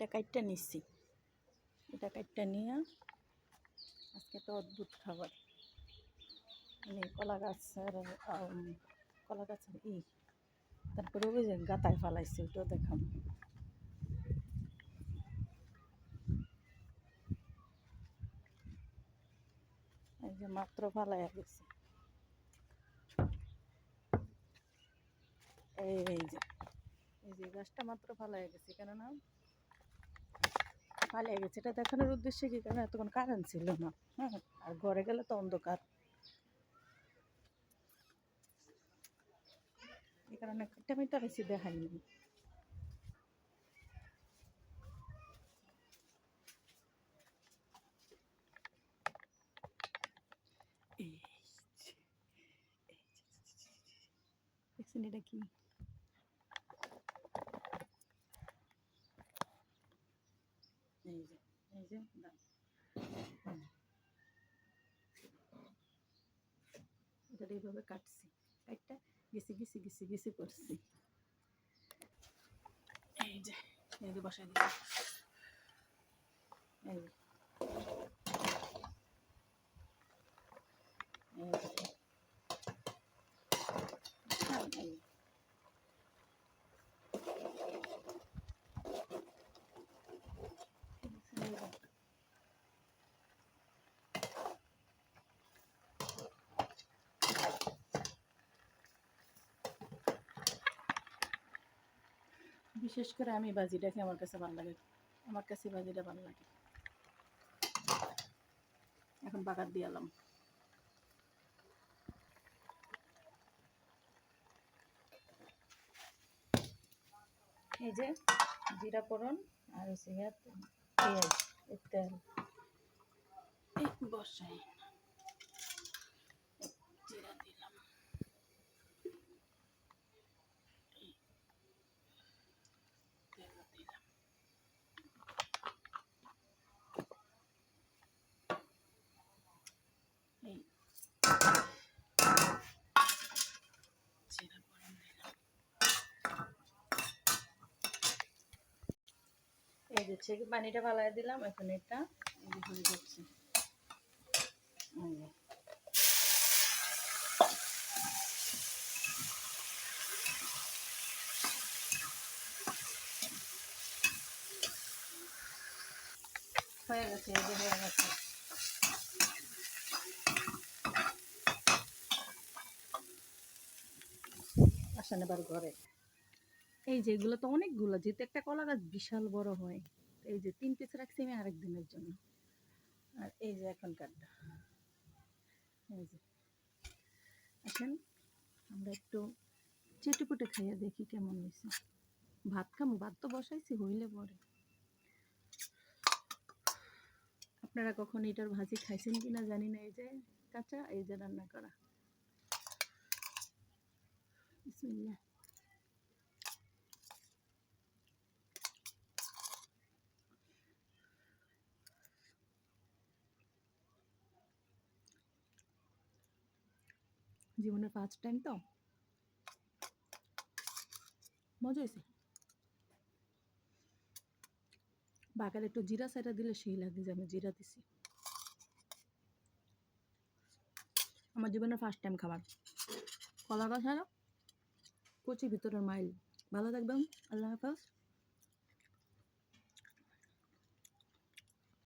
এটা কাইটটা নিচ্ছি। এটা কাইটটা নিয়ে আজকে তো অদ্ভুত খাবার। মানে কলা গাছের কলা গাছের ই। তারপরে ওই যে গাতায় ফালাইছে ওটাও দেখাম এই যে মাত্র ফালাইয়া গেছে এই যে এই যে গাছটা মাত্র ফালাইয়া গেছে কেননা পালিয়ে গেছে এটা দেখানোর উদ্দেশ্যে কি কারণ এতক্ষণ কারেন্ট ছিল না হ্যাঁ আর ঘরে গেলে তো অন্ধকার এই কারণে টেমিটা বেশি দেখাইনি এটা কি এই যে এটা এইভাবে কাটছি কাটটা গেছি গেছি গেছি গেছি করছি এই যে এই যে বসাই দিচ্ছি এই এই। হ্যাঁ। এই যে। বিশেষ করে আমি বাজিটাকে আমার কাছে ভালো লাগে। আমার কাছে বাজিটা ভালো লাগে। এখন বাগার দিয়ে এলাম এই যে জিরা ফোড়ন আর হচ্ছে পেঁয়াজ তেল। এই বসাই জিরা দিলাম এই তেল দিলাম এই জিরা ফোড়ন দিলাম ছেঁকে পানিটা ফালাই দিলাম, এখন এটা হয়ে যাচ্ছে হয়ে গেছে, এই হয়ে গেছে। আসেন এবার ঘরে। এই যে এগুলো তো অনেকগুলো, যেহেতু একটা কলা গাছ বিশাল বড় হয়। এই যে তিন পিস রাখছি আমি আরেক দিনের জন্য। আর এই যে এখনকারটা এই যে। এখন আমরা একটু চেটেপুটে খাইয়ে দেখি কেমন হয়েছে ভাত খামু, ভাত তো বসাইছি, হইলে পরে। আপনারা কখন এটার ভাজি খাইছেন কিনা জানি না, এই যে কাঁচা, এই যে রান্না করা। বিসমিল্লাহ। জীবনের ফার্স্ট টাইম তো? মজা হয়েছে? বাগারে একটু জিরা সাইটা দিলে সেই লাগে যে আমি জিরা দিছি। আমার জীবনের ফার্স্ট টাইম খাবার। কলা গাছ কচি ভিতরের মাইল। ভালো থাকবেন, আল্লাহ হাফাজ।